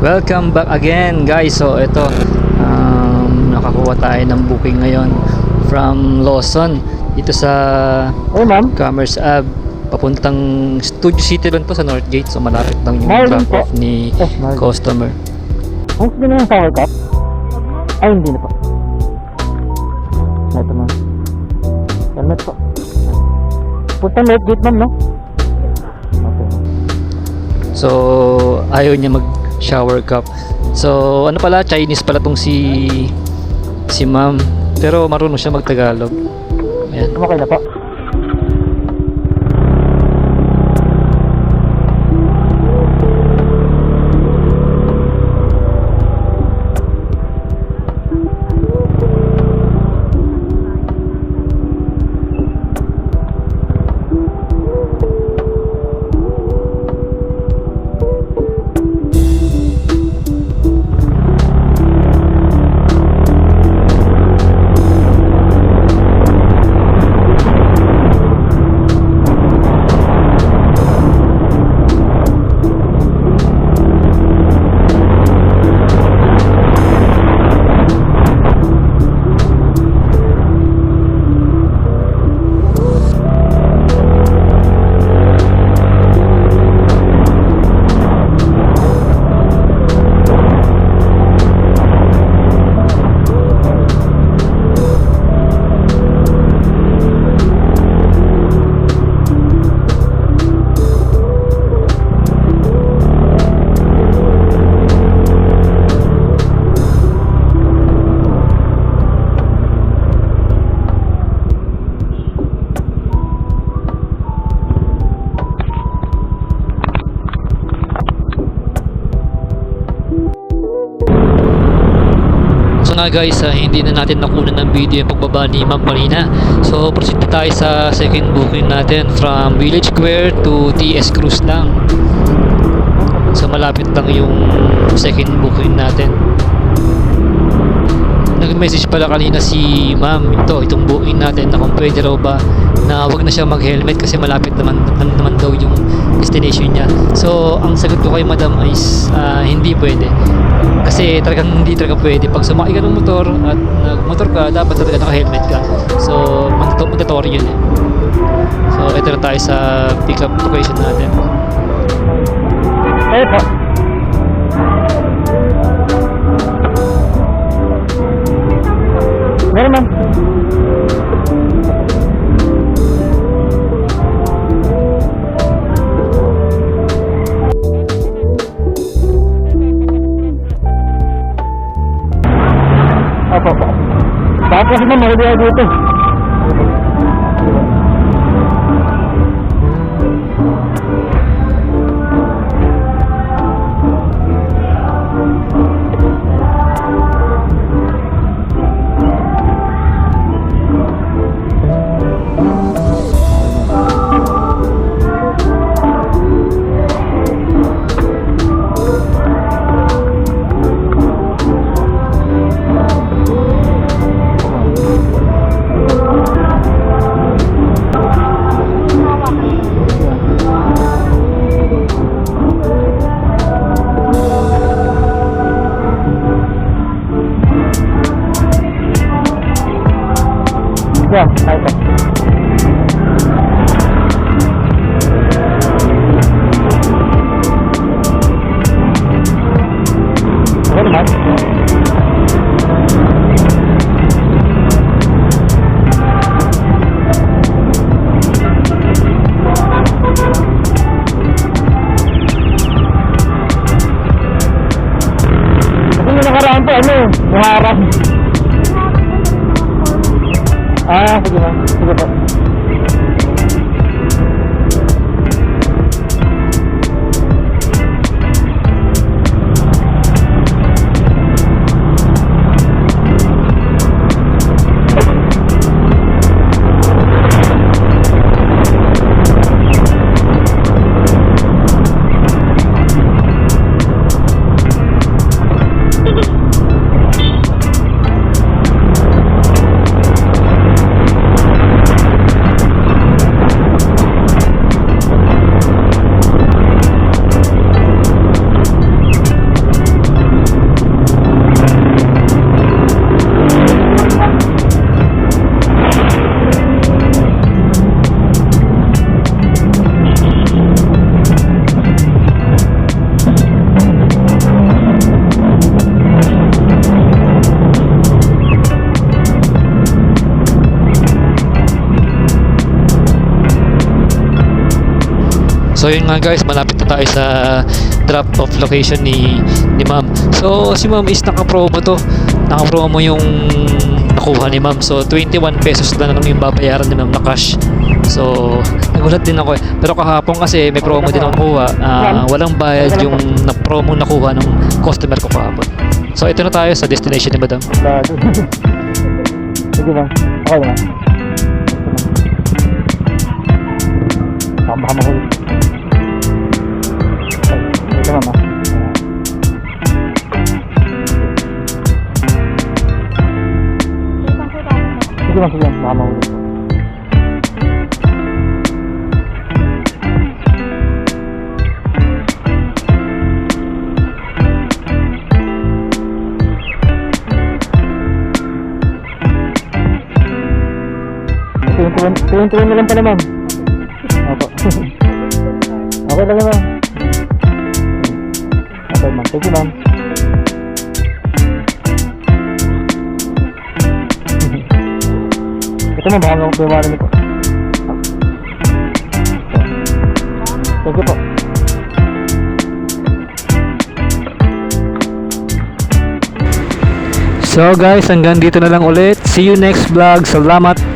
Welcome back again guys. So ito um, nakakuha tayo ng booking ngayon from Lawson dito sa Oh, ma'am. Commerce Ave papuntang Studio City lang to sa Northgate so malapit lang yung Marvin drop off po. ni Oh, Marvin. customer. Ang gusto na yung power cup? Ay, hindi na po. Ito, ma'am. Helmet po. Punta late gate, ma'am, no? Okay. So ayaw niya mag shower cup. So ano pala Chinese pala tong si si ma'am pero marunong siya magtagalog. Ayan. Okay na po. Nga guys, ah, hindi na natin nakunan ng video yung pagbaba ni Ma'am Marina. So proceed tayo sa second booking natin from Village Square to TS Cruise lang. So malapit lang yung second booking natin. Nag-message pala kanina si Ma'am ito, itong booking natin na kung pwede raw ba na wag na siya mag-helmet kasi malapit naman, naman, daw yung destination niya. So ang sagot ko kay Madam is ah, hindi pwede. Kasi talagang hindi talaga pwede. Pag sumakay ka ng motor at nagmotor ka, dapat talaga naka-helmet ka. So, mandato- mandatory yun eh. So, ito na tayo sa pick-up location natin. Eh, Tapos na, mahuli dito. Yeah, tayo po. Ah, sige ma'am. Sige po. So yun nga guys, malapit na tayo sa drop off location ni ni ma'am. So si ma'am is naka-promo to. Naka-promo yung nakuha ni ma'am. So 21 pesos na lang yung babayaran ni ma'am na cash. So nagulat din ako eh. Pero kahapon kasi may promo din ako kuha. Ah, walang bayad yung na promo nakuha ng customer ko kahapon. So ito na tayo sa destination ni madam. Sige ma'am. Okay na. Mahulog. Okay. Ito ma'am ah. Sige ma'am, sige ma'am. Baka mahulog. Tuwin-tuwin, na lang pala ma'am. Opo. okay lang ma'am. Thank you ma'am. Ito ma'am, baka mga kumawala niyo po. Thank you po. So guys, hanggang dito na lang ulit. See you next vlog. Salamat.